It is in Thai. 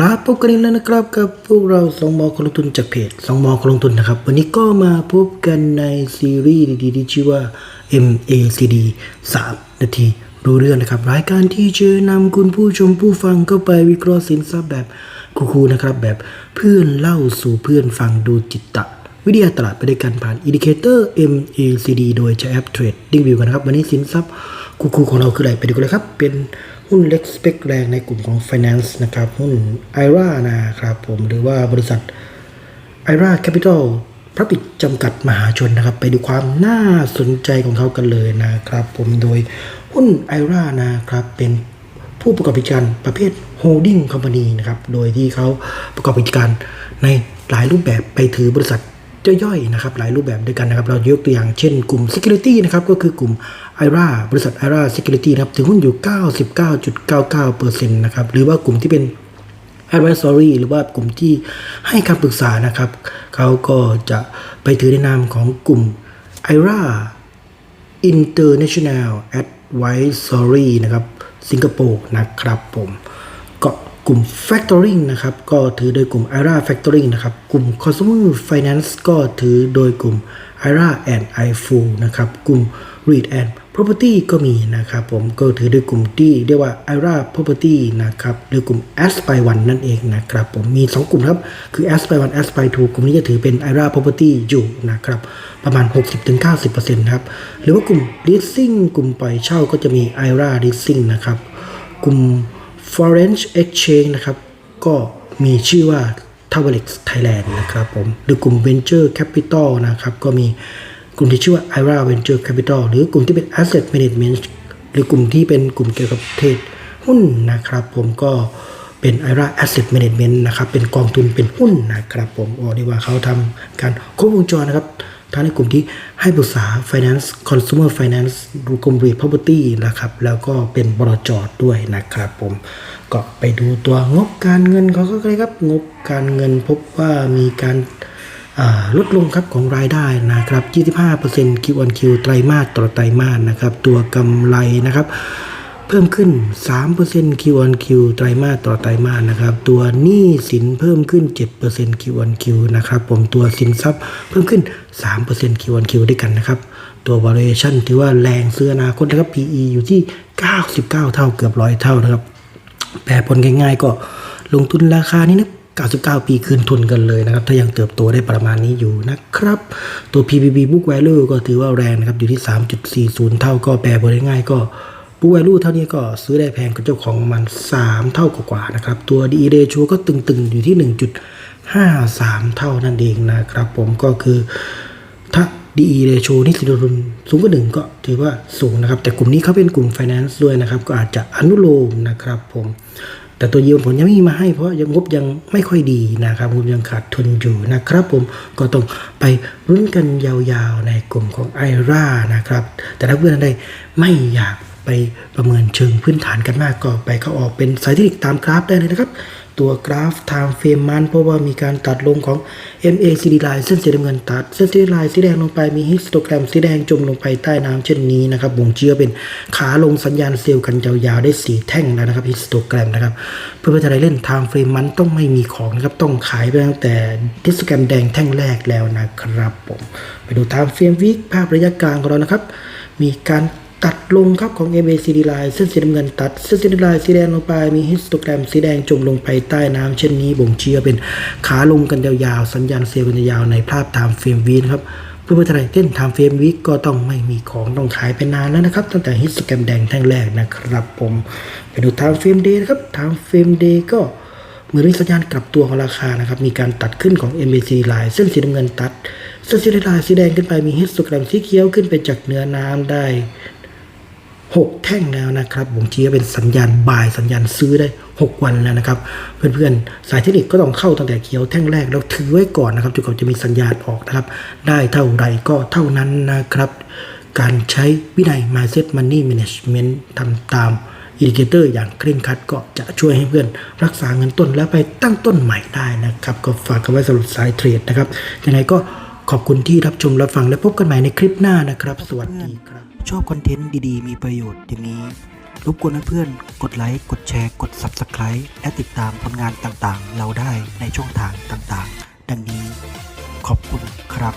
ครับพบกันอีกแล้วนะครับกับพวกเราสองมอคนลงทุนจากเพจสองมอคนลงทุนนะครับ วันนี้ก็มาพบกันในซีรีส์ดีๆที่ชื่อว่า MACD 3 นาทีรู้เรื่องนะครับ รายการที่จะนำคุณผู้ชมผู้ฟังเข้าไปวิเคราะห์สินทรัพย์แบบคูลๆนะครับ แบบเพื่อนเล่าสู่เพื่อนฟังดูจิตตะวิทยาตลาดไปด้วยกันผ่านอินดิเคเตอร์ MACD โดยใช้แอป Trading View กันนะครับ วันนี้สินทรัพย์ คูลๆของเราคืออะไรไปดูกันเลยครับ เป็นหุ้นเล็กสเปกแรงในกลุ่มของ Finance นะครับ หุ้น IRA นะครับผมหรือว่าบริษัท IRA Capital พระปิดจำกัดมหาชนนะครับ ไปดูความน่าสนใจของเขากันเลยนะครับ ผมโดยหุ้น IRA นะครับ เป็นผู้ประกอบกิจการประเภท Holding Company นะครับ โดยที่เขาประกอบกิจการในหลายรูปแบบไปถือบริษัท ย่อยๆนะครับหลายรูปแบบด้วยกันนะครับ เรายกตัวอย่างเช่นกลุ่ม Security นะครับก็คือกลุ่ม IRA บริษัท IRA Security นะครับถือหุ้นอยู่ 99.99%นะครับหรือว่ากลุ่มที่เป็น advisory หรือว่ากลุ่มที่ให้คำปรึกษานะครับ เขาก็จะไปถือในนามของกลุ่ม IRA International Advisory นะครับสิงคโปร์นะครับผม กลุ่ม Factoring นะครับก็ถือโดยกลุ่ม IRA Factoring นะครับกลุ่ม Consumer Finance ก็ถือโดยกลุ่ม IRA and iFu นะครับกลุ่ม Read and Property ก็มีนะครับผมก็ถือโดยกลุ่มที่เรียกว่า IRA Property นะครับหรือกลุ่ม Aspire 1นั่นเองนะครับผมมี 2 กลุ่มครับคือ Aspire 1 Aspire 2กลุ่มนี้จะถือเป็น IRA Property อยู่นะครับประมาณ 60-90%นะครับหรือว่ากลุ่ม Leasing กลุ่มปล่อยเช่าก็จะมี IRA Leasing นะครับกลุ่ม Foreign Exchange นะครับ ก็มีชื่อว่า t a w e l e x Thailand นะครับผม หรือกลุ่ม Venture Capital นะครับ ก็มีกลุ่มที่ชื่อว่า IRA Venture Capital หรือกลุ่มที่เป็น Asset Management หรือกลุ่มที่เป็นกลุ่มเกี่ยวกับเทรดหุ้นนะครับ ผมก็เป็น IRA Asset Management นะครับ เป็นกองทุนเป็นหุ้นนะครับ ผมโอ้เรียกว่าเขาทำการครบวงจรนะครับ ทั้งในกลุ่มที่ให้ปรึกษา Finance Consumer Finance ดูกลุ่ม Real Property นะครับ แล้วก็เป็นบลจอดด้วยนะครับผม ก็ไปดูตัวงบการเงินเขาก็เลยครับ งบการเงินพบว่ามีการลดลงครับของรายได้นะครับ 25% Q on Q ไตรมาสต่อไตรมาสนะครับ ตัวกำไรนะครับ เพิ่มขึ้น 3% Q on Q ไตรมาสต่อไตรมาสนะครับ ตัวหนี้สินเพิ่มขึ้น 7% Q on Q นะครับ ผมตัวสินทรัพย์เพิ่มขึ้น 3% Q on Q ด้วยกันนะครับ ตัว valuation ถือว่าแรงซื้ออนาคตนะครับ PE อยู่ที่ 99 เท่าเกือบร้อยเท่านะครับ แปลผลง่ายๆก็ลงทุนราคานี้นะ99 ปีคืนทุนกันเลยนะครับ ถ้ายังเติบโตได้ประมาณนี้อยู่นะครับ ตัว PBB book value ก็ถือว่าแรงนะครับ อยู่ที่ 3.40 เท่าก็แปลผลง่ายๆก็ book value เท่านี้ก็ซื้อได้แพงกับเจ้าของประมาณ 3 เท่ากว่านะครับ ตัว DE ratio ก็ตึงๆ อยู่ที่ 1.53 เท่านั่นเองนะครับผมก็คือถ้า DE ratio นี่สินทุนสูงกว่าหนึ่งก็ถือว่าสูงนะครับ แต่กลุ่มนี้เขาเป็นกลุ่ม finance ด้วยนะครับ ก็อาจจะอนุโลมนะครับผมแต่ตัวยิวผลยังไม่มีมาให้เพราะยังงบยังไม่ค่อยดีนะครับงบยังขาดทุนอยู่นะครับ ผมก็ต้องไปรุ้นกันยาวๆในกลุ่มของไอรานะครับ แต่ถ้าเพื่อนใดไม่อยาก ไปประเมินเชิงพื้นฐานกันมากก็ไปเข้าออกเป็นสายเทคนิคตามกราฟได้เลยนะครับ ตัวกราฟ time frame มันเพราะว่ามีการตัดลงของ MACD line เส้นสีน้ำเงินตัด เส้นสีลายสีแดงลงไปมีฮิสโตแกรมสีแดงจมลงไปใต้น้ำเช่นนี้นะครับบ่งชี้ว่าเป็นขาลงสัญญาณเซลล์กันยาวๆได้สีแท่งแล้วนะครับฮิสโตแกรมนะครับเพื่อจะได้เล่น time frame มันต้องไม่มีของนะครับต้องขายไปตั้งแต่ฮิสโตแกรมแดงแท่งแรกแล้วนะครับผมไปดู time frame week ภาพระยะกลางของเรานะครับมีการ ตัดลงครับของ MACD line เส้นสีน้ำเงินตัดเส้นสีน้ำเงินสีแดงลงไป มีฮิสโตแกรมสีแดงจมลงไปใต้น้ำเช่นนี้บ่งชี้ว่าเป็นขาลงกันยาวๆ สัญญาณเซลล์กันยาวในภาพตามเฟรมวีนะครับเพื่อเพื่อทายเต้นทำเฟรมวีก็ต้องไม่มีของต้องขายไปนานแล้วนะครับ ตั้งแต่ฮิสโตแกรมแดงแท่งแรกนะครับ ผมไปดูทำเฟรมเดย์นะครับทำเฟรมเดย์ก็เหมือนมีสัญญาณกลับตัวของราคานะครับ มีการตัดขึ้นของ MACD line เส้นสีน้ำเงินตัดเส้นสีลายสีแดงขึ้นไปมีฮิสโตแกรมสีเขียวขึ้นไปจากเนื้อน้ำได้ หกแท่งแล้วนะครับบ่งชี้ว่าเป็นสัญญาณบายสัญญาณซื้อได้ 6 วันแล้วนะครับ เพื่อนๆ สายเทคนิคก็ต้องเข้าตั้งแต่เขียวแท่งแรกแล้วถือไว้ก่อนนะครับจนกว่าจะมีสัญญาณออกนะครับ ได้เท่าไหร่ก็เท่านั้นนะครับ การใช้วินัย mindset money management ทำตามอินดิเคเตอร์อย่างเคร่งครัดก็จะช่วยให้เพื่อน รักษาเงินต้นและไปตั้งต้นใหม่ได้นะครับ ก็ฝากกันไว้สำหรับสายเทรดนะครับยังไงก็ขอบคุณที่รับชมรับฟังและพบกันใหม่ในคลิปหน้านะครับ สวัสดีครับ ชอบคอนเทนต์ดีๆ มีประโยชน์อย่างนี้ รบกวนเพื่อนๆ กดไลค์ กดแชร์ กด Subscribe และติดตามผลงานต่างๆ เราได้ในช่องทางต่างๆ ดังนี้ ขอบคุณครับ